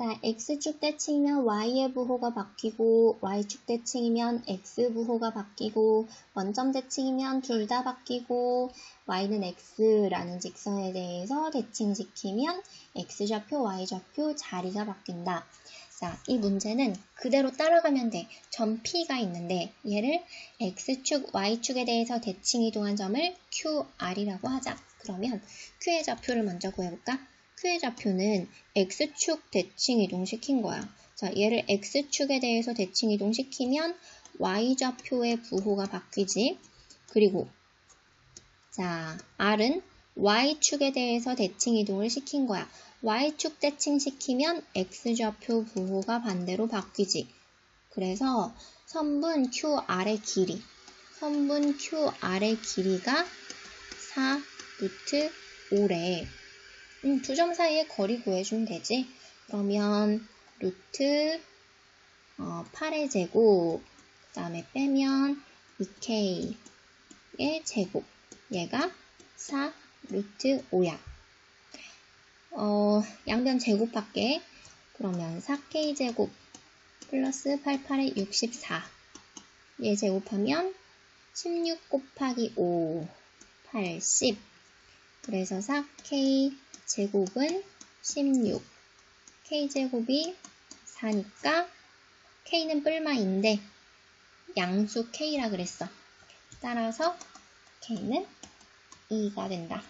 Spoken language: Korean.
자, x축 대칭이면 y의 부호가 바뀌고 y축 대칭이면 x 부호가 바뀌고 원점 대칭이면 둘 다 바뀌고 y는 x라는 직선에 대해서 대칭시키면 x좌표, y좌표 자리가 바뀐다. 자, 이 문제는 그대로 따라가면 돼. 점 P가 있는데 얘를 X축, Y축에 대해서 대칭 이동한 점을 QR이라고 하자. 그러면 Q의 좌표를 먼저 구해볼까? Q의 좌표는 X축 대칭 이동시킨 거야. 자, 얘를 X축에 대해서 대칭 이동시키면 Y좌표의 부호가 바뀌지. 그리고 자, R은 Y축에 대해서 대칭 이동을 시킨 거야. Y축 대칭시키면 X좌표 부호가 반대로 바뀌지. 그래서 선분 QR의 길이, 선분 QR의 길이가 4 루트 5래. 음, 두 점 사이의 거리 구해주면 되지. 그러면 루트 어, 8의 제곱, 그 다음에 빼면 2K의 제곱. 얘가 4 루트 5야. 어, 양변 제곱할게. 그러면 4K 제곱 플러스 88에 64. 얘 제곱하면 16 곱하기 5, 80. 그래서 4K 제곱은 16. K 제곱이 4니까 K는 뿔마인데 양수 K라 그랬어. 따라서 K는 2가 된다.